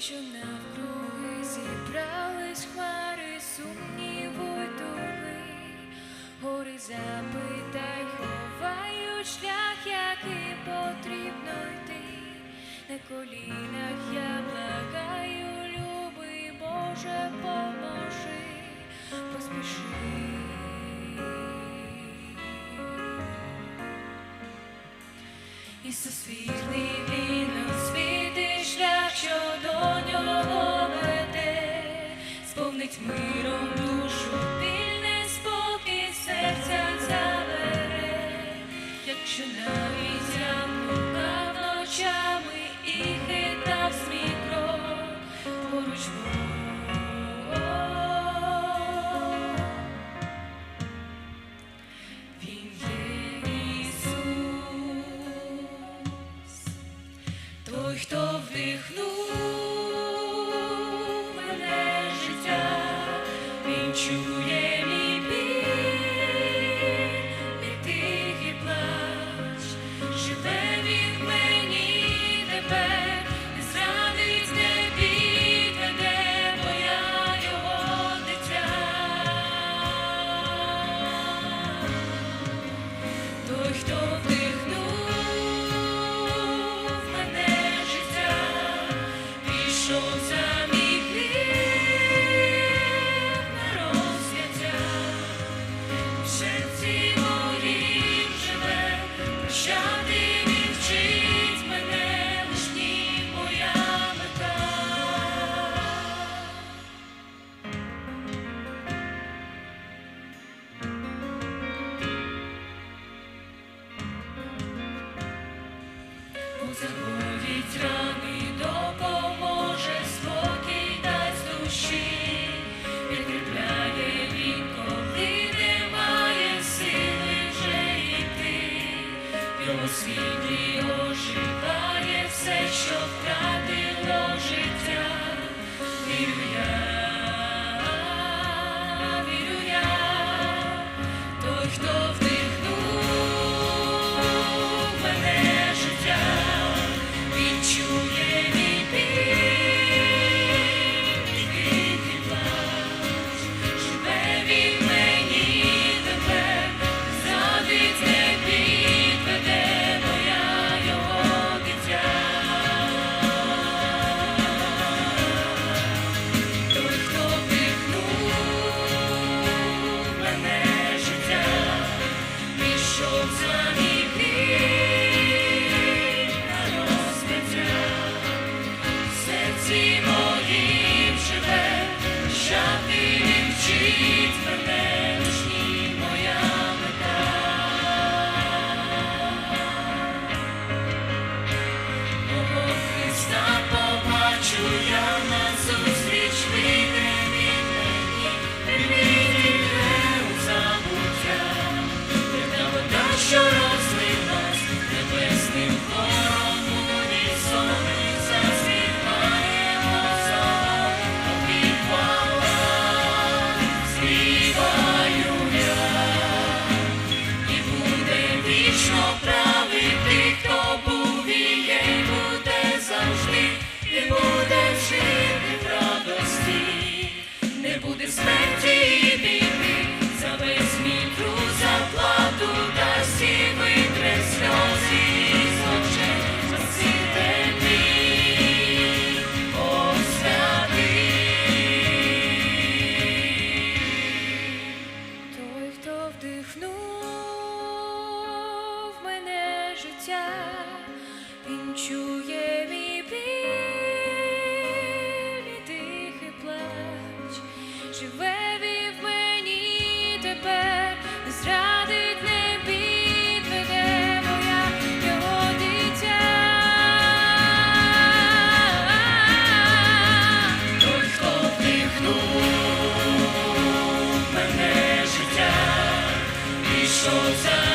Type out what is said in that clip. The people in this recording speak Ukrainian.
що навкруги зібрались хмари, сумніву й туги, гори запитай, ховають шлях, який потрібно йти, на колінах я благаю, любий, Боже, поможи, поспіши. Ісус вірний Освітить миром душу, вільне спокій серця забере, якщо не. почує мій біль, мій тихий плач, живе він мені тепер, не зрадить, не підведе, бо хто в Заходить see Social Time.